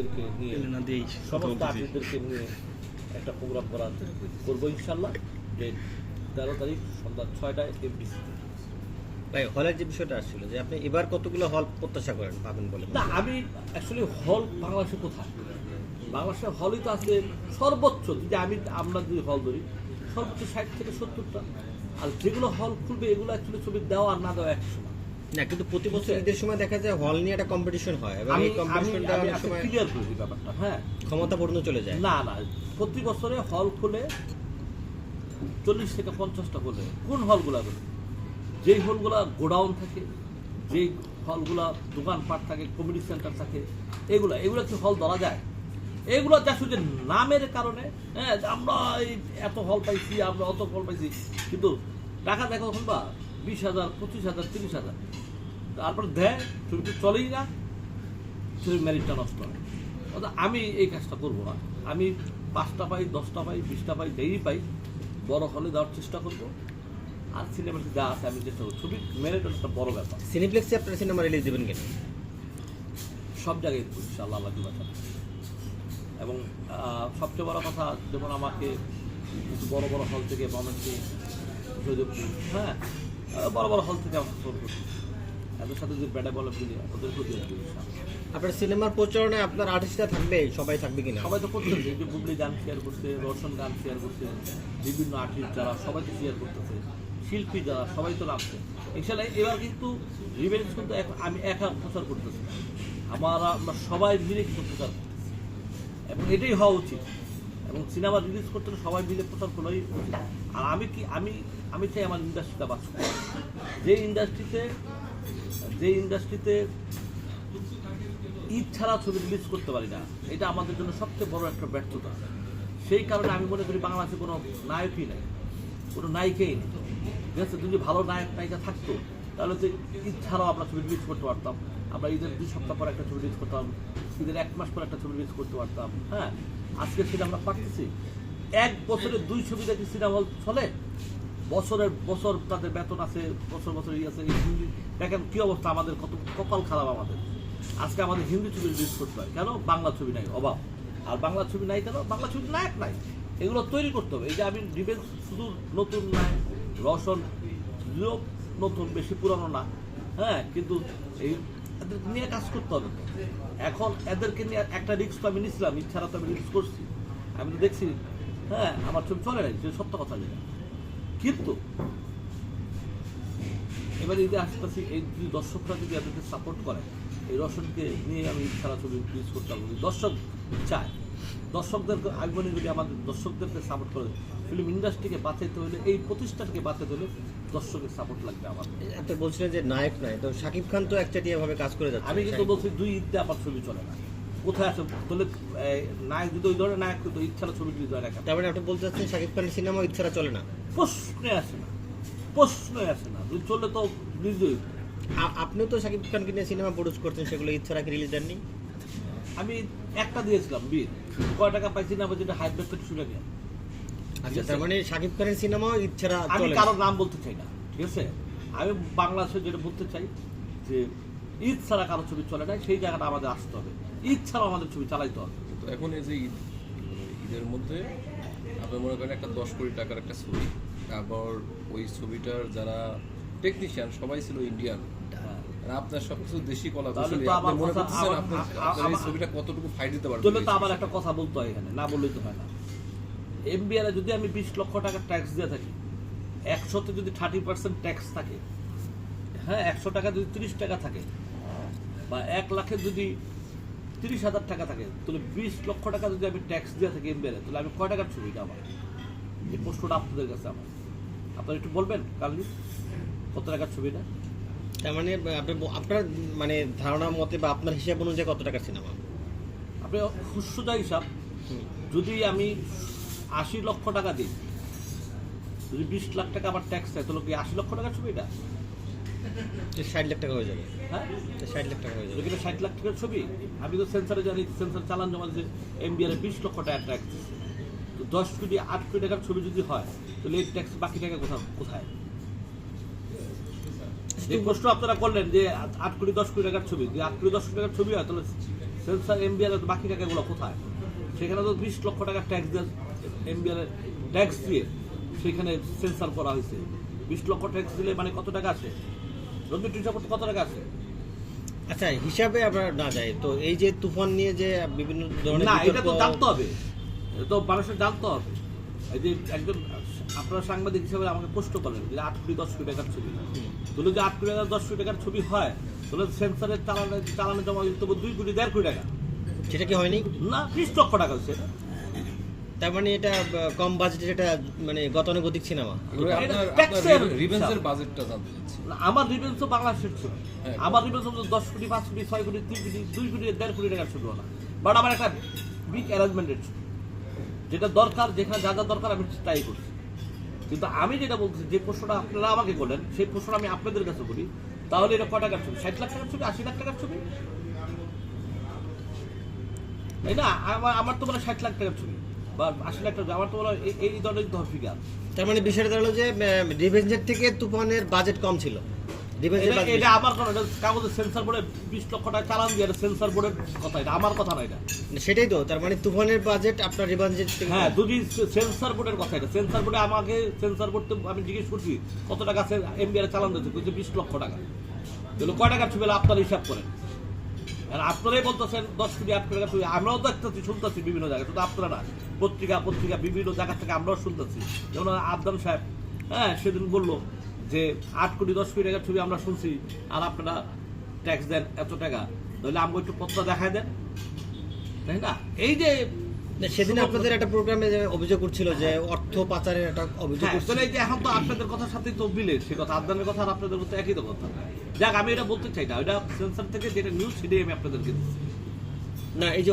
আর্টিস্টদেরকে নিয়ে সমস্ত আর্টিস্টদেরকে নিয়ে একটা প্রোগ্রাম করা করব ইনশাল্লাহ যে তেরো তারিখ সন্ধ্যা ছয়টায় এমবিসিতে ভাই হলের যে বিষয়টা আসছিল যে আপনি এবার কতগুলো হল প্রত্যাশা করেন পাবেন বলে না আমি অ্যাকচুয়ালি হল বাংলাদেশে কোথায়? বাংলাদেশের হলই তো আছে সর্বোচ্চ যদি আমি আমরা যদি হল ধরি সর্বোচ্চ ষাট থেকে সত্তরটা। আর যেগুলো হল খুলবে এগুলো অ্যাকচুয়ালি ছবি দেওয়া আর না দেওয়া এক সময় না কিন্তু প্রতি বছর ঈদের সময় দেখা যায় হল নিয়ে একটা কম্পিটিশন হয় এবং এই কম্পিটিশনটা অনেক সময় ক্লিয়ার করে দিই ব্যাপারটা হ্যাঁ। ক্ষমতাপূর্ণ চলে যায়। না না প্রতি বছরে হল খুলে চল্লিশ থেকে পঞ্চাশটা হলে কোন হলগুলা বলে? যেই হলগুলা গোডাউন থাকে যেই হলগুলা দোকানপাট থাকে কমিউনিটি সেন্টার থাকে এগুলা এগুলো কি হল ধরা যায়? এগুলো যা শুধু নামের কারণে হ্যাঁ আমরা এই এত হল পাইছি আমরা অত হল পাইছি কিন্তু টাকা দেখো এখন বা বিশ হাজার পঁচিশ হাজার তিরিশ হাজার তারপর দেয় ছবিটি চলেই না ছবির ম্যারিটটা নষ্ট হয় অর্থাৎ আমি এই কাজটা করব না। আমি পাঁচটা পাই দশটা পাই বিশটা পাই যেই পাই বড় হলে দেওয়ার চেষ্টা করব। আর সিনেমাটি যা আছে আমি চেষ্টা করব। ছবির মেরিট একটা বড় ব্যাপার। সিনিপ্লেক্সে আপনার সিনেমা রিলিজ দেবেন কেন? সব জায়গায় দেবো ইনশাআল্লাহ আল্লাহ দিবা এবং সবচেয়ে বড় কথা যেমন আমাকে বড় বড় হল থেকে ময়মনসিং হ্যাঁ বড় বড় হল থেকে আমাকে ফোন করছে। এদের সাথে যদি ব্যাটে বলে মিলে ওদের প্রতি আপনার সিনেমার প্রচারণায় আপনার আর্টিস্টরা থাকবে? সবাই থাকবে কিনা? সবাই তো করতেছে যে বুবলি গান শেয়ার করছে রোশন গান শেয়ার করছে বিভিন্ন আর্টিস্ট যারা সবাই তো শেয়ার করতেছে শিল্পী যারা সবাই তো নামছে। এছাড়া এবার কিন্তু রিভেঞ্জ কিন্তু আমি একা প্রচার করতেছি। আমরা আমরা সবাই মিলে কিন্তু প্রচার করতেছি। এবং এটাই হওয়া উচিত। এবং সিনেমা রিলিজ করতে সবাই মিলে প্রচার উচিত। আর আমি কি আমি আমি চাই আমার ইন্ডাস্ট্রিটা বাঁচুক। যে ইন্ডাস্ট্রিতে যে ইন্ডাস্ট্রিতে ঈদ ছাড়া ছবি রিলিজ করতে পারি না, এটা আমাদের জন্য সবচেয়ে বড় একটা ব্যর্থতা। সেই কারণে আমি মনে করি বাংলাদেশে কোনো নায়কই নাই, কোনো নায়িকাই নেই। ঠিক আছে, যদি ভালো নায়ক, নায়িকা থাকতো, তাহলে তো ঈদ ছাড়াও আমরা ছবি রিলিজ করতে পারতাম। আমরা ঈদের দুই সপ্তাহ পর একটা ছবি রিলিজ করতাম, ঈদের এক মাস পর একটা ছবি রিলিজ করতে পারতাম হ্যাঁ? আজকে সেটা আমরা পারতেছি। এক বছরে দুই ছবি দেখি সিনেমা হল চলে বছরের, বছর তাদের বেতন আছে, বছর বছর ইয়ে আছে হিন্দি, দেখেন কি অবস্থা আমাদের, কত, কপাল খারাপ আমাদের। আজকে আমাদের হিন্দি ছবি রিলিজ করতে হয়। কেন? বাংলা ছবি নাই, অভাব। আর বাংলা ছবি নাই কেন? বাংলা ছবি নায়ক নাই। এগুলো তৈরি করতে হবে। এই যে আমি ডিফেন্স শুধু নতুন নাই রসন নতুন, বেশি পুরানো না। হ্যাঁ কিন্তু এই এদের নিয়ে কাজ করতে হবে এখন এদেরকে নিয়ে একটা রিক্স তো আমি নিছিলাম ইচ্ছারা তো আমি রিক্স করছি। আমি তো দেখছি। হ্যাঁ আমার ছবি চলে নাই সত্য কথা যেটা। কিন্তু এবার যে আসতেছি এই যদি দর্শকরা যদি এদেরকে সাপোর্ট করে এই রসনকে নিয়ে আমি সারা ছবি রিলিজ করতে পারব। যদি দর্শক চায়। দর্শকদেরকে আমি যদি আমাদের দর্শকদেরকে সাপোর্ট করে ফিল্ম ইন্ডাস্ট্রিকে বাঁচাইতে হলে এই প্রতিষ্ঠানকে বাঁচাতে হলে দর্শকের সাপোর্ট লাগবে আমার। আপনি বলছিলেন যে নায়ক নাই তো শাকিব খান তো একচাটিয়া ভাবে কাজ করে যাচ্ছে। আমি কিন্তু বলছি দুই ঈদে আমার ছবি চলে না। কোথায় আছে? তাহলে এই, নায়ক যদি ওই ধরনের নায়ক তো ইচ্ছা ছবি রিলিজ হয় না কেন? তার মানে আপনি বলতে চাচ্ছেন শাকিব খানের সিনেমা ইচ্ছারা চলে না? প্রশ্নে আসে না। প্রশ্নে আসে না। যদি চললে তো আ- আপনিও তো শাকিব খানকে নিয়ে সিনেমা প্রডিউস করছেন সেগুলো ইচ্ছারা কি রিলিজ দেননি? আমি একটা দিয়েছিলাম বীর কয় টাকা পাইছি না যেটা ব্যাগটা শুনে নিয়ে আচ্ছা তার মানে শাকিব খানের সিনেমাও ইচ্ছারা আমি কারোর নাম বলতে চাই না ঠিক আছে? আমি বাংলাদেশে যেটা বলতে চাই যে ঈদ ছাড়া কারও ছবি চলে না সেই জায়গাটা আমাদের আসতে হবে। ঈদ ছাড়া আমাদের ছবি চালাইতে হবে। তো এখন এই যে ঈদ ঈদের মধ্যে আপনি মনে করেন একটা দশ কোটি টাকার একটা ছবি তারপর ওই ছবিটার যারা টেকনিশিয়ান সবাই ছিল ইন্ডিয়ান আপনার সবকিছু দেশি কলা কুশলী আপনি মনে করতেছেন আপনার এই ছবিটা কতটুকু ফাইট দিতে পারবে তাহলে তো আবার একটা কথা বলতে হয় এখানে না বললেই তো হয় না। এমবিআর যদি আমি বিশ লক্ষ টাকার ট্যাক্স দিয়ে থাকি একশোতে যদি থার্টি পার্সেন্ট ট্যাক্স থাকে হ্যাঁ একশো টাকা যদি তিরিশ টাকা থাকে বা এক লাখে যদি তিরিশ হাজার টাকা থাকে তাহলে বিশ লক্ষ টাকা যদি আমি ট্যাক্স দিয়ে থাকি এমবিআর তাহলে আমি কয় টাকার ছবিটা আমার? এই প্রশ্নটা আপনাদের কাছে আমার। আপনারা একটু বলবেন কালনি কত টাকার ছবিটা তার মানে আপনি আপনার মানে ধারণা মতে বা আপনার হিসাব অনুযায়ী কত টাকার সিনেমা আপনি সুসুজা হিসাব যদি আমি আশি লক্ষ টাকা দিই যদি বিশ লাখ টাকা আমার ট্যাক্স দেয় তাহলে কি আশি লক্ষ টাকার ছবি এটা? ষাট লাখ টাকা হয়ে যাবে। হ্যাঁ? ষাট লাখ টাকা হয়ে যাবে। ষাট লাখ টাকার ছবি? আমি তো সেন্সারে জানি সেন্সার চালান জমা এমবিআর বিশ লক্ষ টাকা ট্যাক্স দশ কোটি আট কোটি টাকার ছবি যদি হয় তাহলে এই ট্যাক্স বাকি টাকা কোথাও কোথায়? এই প্রশ্ন আপনারা করলেন যে আট- কোটি দশ কোটি টাকার ছবি যদি আট কোটি দশ কোটি টাকার ছবি হয় তাহলে সেন্সার এমবিআর বাকি টাকাগুলো কোথায়? সেখানে তো বিশ লক্ষ টাকা ট্যাক্স দিয়ে এমবিআর ট্যাক্স দিয়ে সেখানে সেন্সার করা হয়েছে। বিশ লক্ষ ট্যাক্স দিলে মানে কত টাকা আছে? রঞ্জিত হিসাব করতে কত টাকা আছে? আচ্ছা হিসাবে আমরা না যাই। তো এই যে তুফান নিয়ে যে বিভিন্ন ধরনের না এটা তো জানতে হবে। তো মানুষের জানতে হবে। এই যে একজন আপনারা সাংবাদিক হিসেবে আমাকে প্রশ্ন করেন যে আট কোটি দশ কোটি টাকার ছবি। তাহলে যদি আট কোটি টাকা দশ কোটি টাকার ছবি হয় তাহলে সেন্সারের চালানে চালানে জমা দিতে হবে দুই কোটি দেড় কোটি টাকা। সেটা কি হয়নি? না বিশ লক্ষ টাকা হচ্ছে। তার মানে এটা কম বাজেটের এটা মানে গতানুগতিক সিনেমা রিভেন্সের বাজেটটা জানতে আমার রিভেন্সও বাংলাদেশের ছবি হ্যাঁ। আমার রিভেন্স দশ কোটি পাঁচ কোটি ছয় কোটি তিন কোটি দুই কোটি দেড় কোটি টাকার ছবি না বাট আমার একটা বিগ অ্যারেঞ্জমেন্টের ছবি। যেটা দরকার যেখানে যা যা দরকার আমি তাই করছি। কিন্তু আমি যেটা বলছি যে প্রশ্নটা আপনারা আমাকে করলেন সেই প্রশ্নটা আমি আপনাদের কাছে করি তাহলে এটা কয় টাকার ছবি? ষাট লাখ টাকার ছবি আশি লাখ টাকার ছবি? তাই না? আমার আমার তো মানে ষাট লাখ টাকার ছবি। বা আশি লাখ টাকা আমার তো এই এই ধরনের ফিগার তার মানে বিষয়টা দাঁড়াল যে থেকে তুফানের বাজেট কম ছিল। এটা আমার কথা কাগজে সেন্সার বোর্ডে বিশ লক্ষ টাকা চালান দিয়ে সেন্সার বোর্ডের কথা এটা আমার কথা না এটা। সেটাই তো তার মানে তুফানের বাজেট আপনার রিভেঞ্জের হ্যাঁ যদি সেন্সার বোর্ডের কথা এটা। সেন্সার বোর্ডে আমাকে সেন্সার বোর্ড আমি জিজ্ঞেস করছি কত টাকা এমবিআর চালান দিয়েছে? বলছে বিশ লক্ষ টাকা। তাহলে কয় টাকার ছবি? হলো আপনারা হিসাব করেন। আর আপনারাই বলতেছেন দশ কোটি আট কোটি টাকা আমরাও দেখতেছি শুনতেছি বিভিন্ন জায়গায় শুধু আপনারা। না পত্রিকা পত্রিকা বিভিন্ন জায়গা থেকে আমরাও শুনতেছি। যেমন আবদান সাহেব হ্যাঁ সেদিন বলল যে আট কোটি দশ কোটি টাকার ছবি আমরা শুনছি আর আপনারা ট্যাক্স দেন এত টাকা। তাহলে আমাকে একটু পত্র দেখায় দেন। তাই না? এই যে সেদিন আপনাদের একটা প্রোগ্রামে অভিযোগ করছিল যে অর্থ পাচারের একটা অভিযোগ হ্যাঁ, করছিল। এই যে এখন তো আপনাদের কথার সাথেই তো মিলে সে কথা। আবদানের কথা আর আপনাদের কথা একই তো কথা। যাক আমি এটা বলতে চাই না। ওটা সেন্সার থেকে যেটা নিউজ সেটাই আমি আপনাদেরকে দিচ্ছি। না এই যে